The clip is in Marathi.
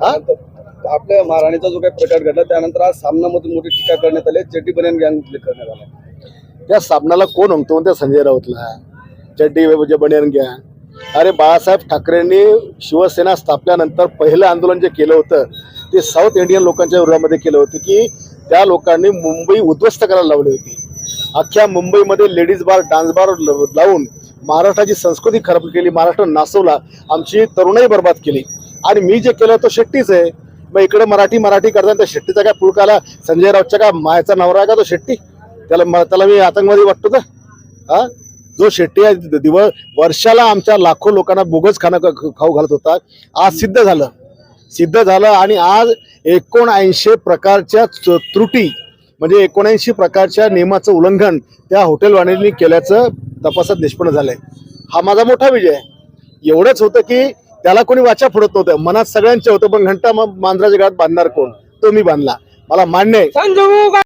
त्यानंतर आपल्या महाराणीचा जो काही प्रकार घडला त्यानंतर आज सामनामधून मोठी टीका करण्यात आली. चड्डी बनियन गँग करण्यात आला. त्या सामनाला कोण म्हणतो त्या संजय राऊतला? चड्डी म्हणजे बनियन घ्या. अरे बाळासाहेब ठाकरेंनी शिवसेना स्थापल्यानंतर पहिलं आंदोलन जे केलं होतं ते साऊथ इंडियन लोकांच्या विरोधामध्ये केलं होतं की त्या लोकांनी मुंबई उद्ध्वस्त करायला लावली होती. अख्ख्या मुंबईमध्ये लेडीज बार डान्स बार लावून महाराष्ट्राची संस्कृती खराब केली. महाराष्ट्र नासवला. आमची तरुणाई बर्बाद केली. आणि मी जे केलं तो शेट्टीच आहे. मग इकडे मराठी मराठी करताना त्या शेट्टीचा काय पुळकाला संजय राऊतच्या का मायाचा नवरा आहे का तो शेट्टी? त्याला म- त्याला मी आतंकवादी वाटतो का? हा? जो शेट्टी आहे दिवस वर्षाला आमच्या लाखो लोकांना बोगस खाणं क- खाऊ घालत होता. आज सिद्ध झालं. सिद्ध झालं आणि आज एकोणऐंशी प्रकारच्या च- त्रुटी म्हणजे एकोणऐंशी प्रकारच्या नियमाचं उल्लंघन त्या हॉटेलवाल्यांनी केल्याचं तपासात निष्पन्न झालंय. हा माझा मोठा विजय एवढंच होतं की त्याला कोणी वाचा फोडत नव्हतं. मनात सगळ्यांचे होतं पण घंटा मग मांजराच्या गळ्यात बांधणार कोण? तो मी बांधला. मला मान्य आहे.